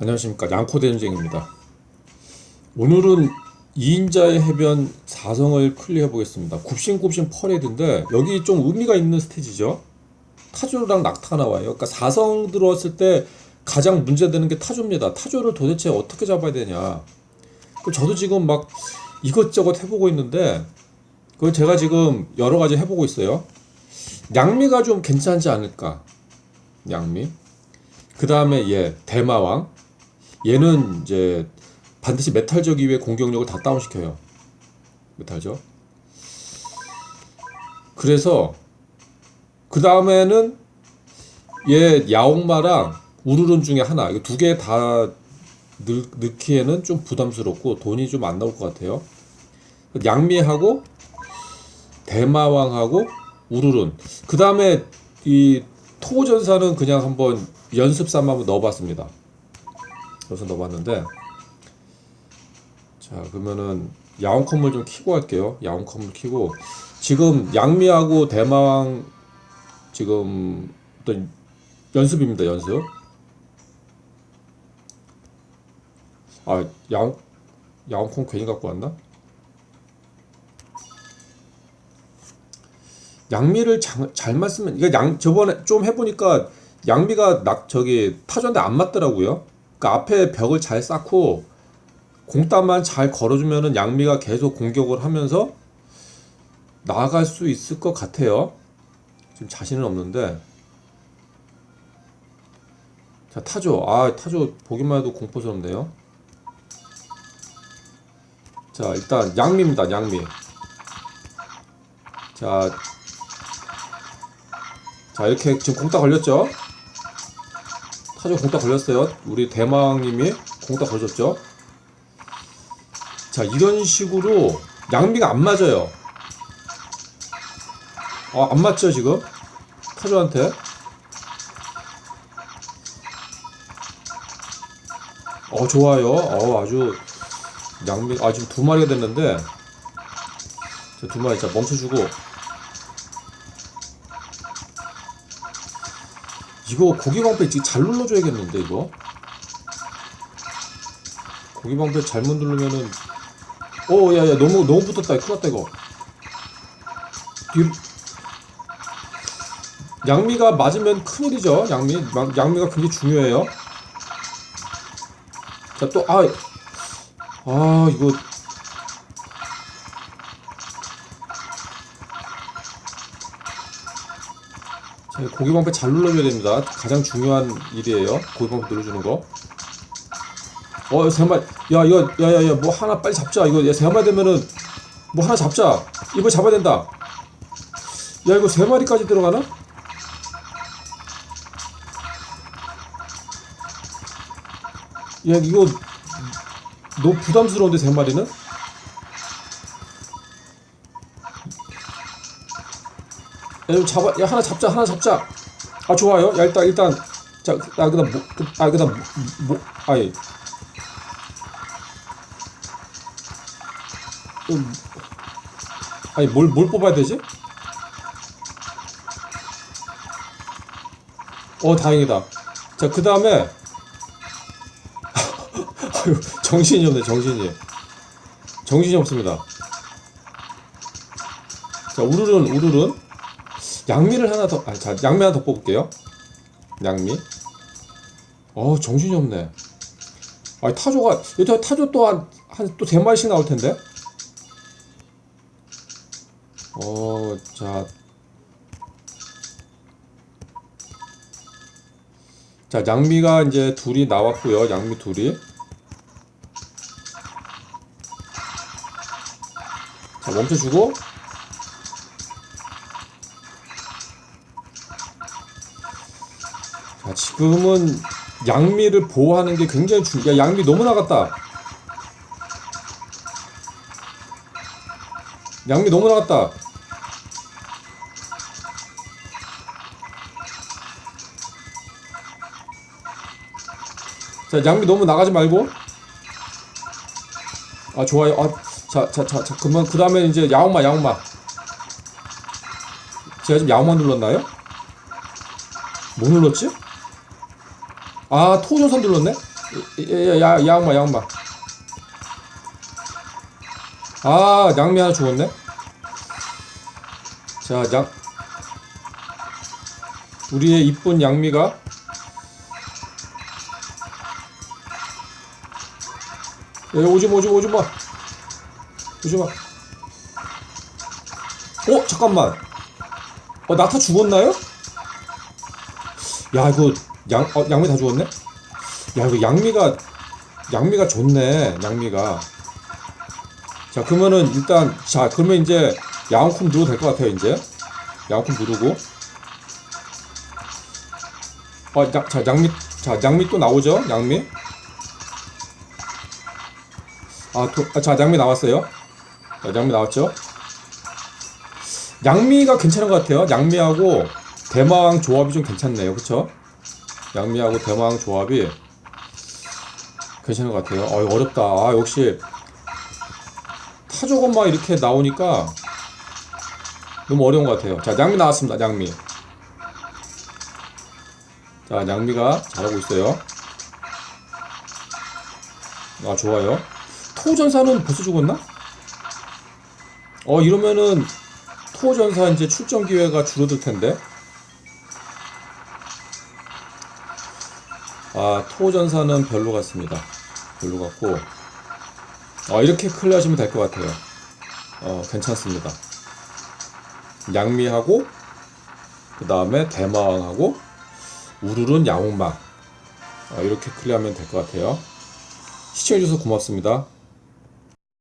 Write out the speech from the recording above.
안녕하십니까. 양코대전쟁입니다. 오늘은 2인자의 해변 4성을 클리어해 보겠습니다. 굽신굽신 퍼레이드인데 여기 좀 의미가 있는 스테이지죠? 타조랑 낙타가 나와요. 그러니까 4성 들어왔을 때 가장 문제되는 게 타조입니다. 타조를 도대체 어떻게 잡아야 되냐? 그 저도 지금 막 이것저것 해보고 있는데 그 제가 지금 여러 가지 해보고 있어요. 양미가 좀 괜찮지 않을까? 양미. 그 다음에 얘 대마왕 얘는 이제 반드시 메탈적 이외의 공격력을 다 다운시켜요. 메탈적. 그래서 그 다음에는 얘 야옹마랑 우르른 중에 하나 이거 두개 다 넣기에는 좀 부담스럽고 돈이 좀 안 나올 것 같아요. 양미하고 대마왕하고 우르른 그 다음에 이 토전사는 그냥 한번 연습 삼아 한번 넣어봤습니다. 그래서 넣어봤는데 자 그러면은 야옹 컴을 좀 키고 할게요. 야옹 컴을 키고 지금 양미하고 대마왕 지금 어떤 연습입니다. 연습. 아 야옹 야옹 컴 괜히 갖고 왔나? 양미를 장, 잘만 쓰면 이게 양 저번에 좀 해보니까 양미가 낙 저기 타전데 안 맞더라고요. 그러니까 앞에 벽을 잘 쌓고 공단만 잘 걸어주면은 양미가 계속 공격을 하면서 나아갈 수 있을 것 같아요. 지금 자신은 없는데 자 타조 아 타조 보기만 해도 공포스럽네요. 자 일단 양미입니다 양미. 자, 자 이렇게 지금 공따 걸렸죠? 타조 공따 걸렸어요. 우리 대망님이 공따 걸렸죠? 자 이런 식으로 양미가 안 맞아요. 아, 안 맞죠 지금? 타조한테. 어 좋아요. 어 아주 양미 아 지금 두 마리가 됐는데 자, 두 마리 자 멈춰주고 이거 고기 방패 지금 잘 눌러줘야겠는데 이거? 고기 방패 잘못 누르면은 오 야야 너무 너무 붙었다. 큰일 났다 이거. 뒤로. 양미가 맞으면 큰일이죠. 양미 마- 양미가 굉장히 중요해요. 자 또 아 아 이거 고기 방패 잘 눌러줘야 됩니다. 가장 중요한 일이에요. 고기 방패 눌러주는 거. 어, 세 마리. 야, 이거, 야, 야, 야, 뭐 하나 빨리 잡자. 이거, 야, 세 마리 되면은, 뭐 하나 잡자. 이거 잡아야 된다. 야, 이거 세 마리까지 들어가나? 야, 이거, 너무 부담스러운데, 세 마리는? 야, 좀 잡아, 야, 하나 잡자, 하나 잡자. 아, 좋아요. 야, 일단, 일단, 자, 그- 아, 그 다음, 뭐, 그, 아, 그 다음, 뭐, 아예. 음, 아니, 뭘, 뭘 뽑아야 되지? 어, 다행이다. 자, 그 다음에, 정신이 없네, 정신이. 정신이 없습니다. 자, 우르른, 우르른. 양미를 하나 더, 아, 자, 양미 하나 더 뽑을게요. 양미. 어, 정신이 없네. 아, 타조가, 여기 타조 또 한, 한, 또 세 마리씩 나올 텐데? 어, 자. 자, 양미가 이제 둘이 나왔고요. 양미 둘이. 자, 멈춰주고. 지금은 양미를 보호하는 게 굉장히 중, 야, 양미 너무 나갔다. 양미 너무 나갔다. 자, 양미 너무 나가지 말고. 아, 좋아요. 아, 자, 자, 그러면 그 다음에 이제 야옹마, 야옹마. 제가 지금 야옹마 눌렀나요? 뭐 눌렀지? 아, 토조선 눌렀네? 야, 야, 양마, 양마. 아, 양미 하나 죽었네. 자, 양. 우리의 이쁜 양미가 야, 오지마, 오지마, 오지마. 오지마. 어, 잠깐만. 어, 나타 죽었나요? 야, 이거 양, 어, 양미 다 죽었네? 야, 이거 양미가, 양미가 좋네, 양미가. 자, 그러면은 일단, 자, 그러면 이제 양콩 누르도 될 것 같아요, 이제. 양콩 누르고. 어, 야, 자, 양미, 자, 양미 또 나오죠? 양미. 아, 도, 아, 자, 양미 나왔어요. 자, 양미 나왔죠? 양미가 괜찮은 것 같아요. 양미하고 대마왕 조합이 좀 괜찮네요. 그쵸? 양미하고 대마왕 조합이 괜찮은 것 같아요. 어, 어렵다. 아, 역시 타조건마 이렇게 나오니까 너무 어려운 것 같아요. 자, 양미 나왔습니다. 양미. 자, 양미가 잘하고 있어요. 아, 좋아요. 토전사는 벌써 죽었나? 어, 이러면은 토전사 이제 출전 기회가 줄어들 텐데. 아, 토전사는 별로 같습니다. 별로 같고. 어, 이렇게 클리어 하시면 될 것 같아요. 어, 괜찮습니다. 양미하고, 그 다음에 대마왕하고, 우르른 야옹마. 어, 이렇게 클리어 하면 될 것 같아요. 시청해주셔서 고맙습니다.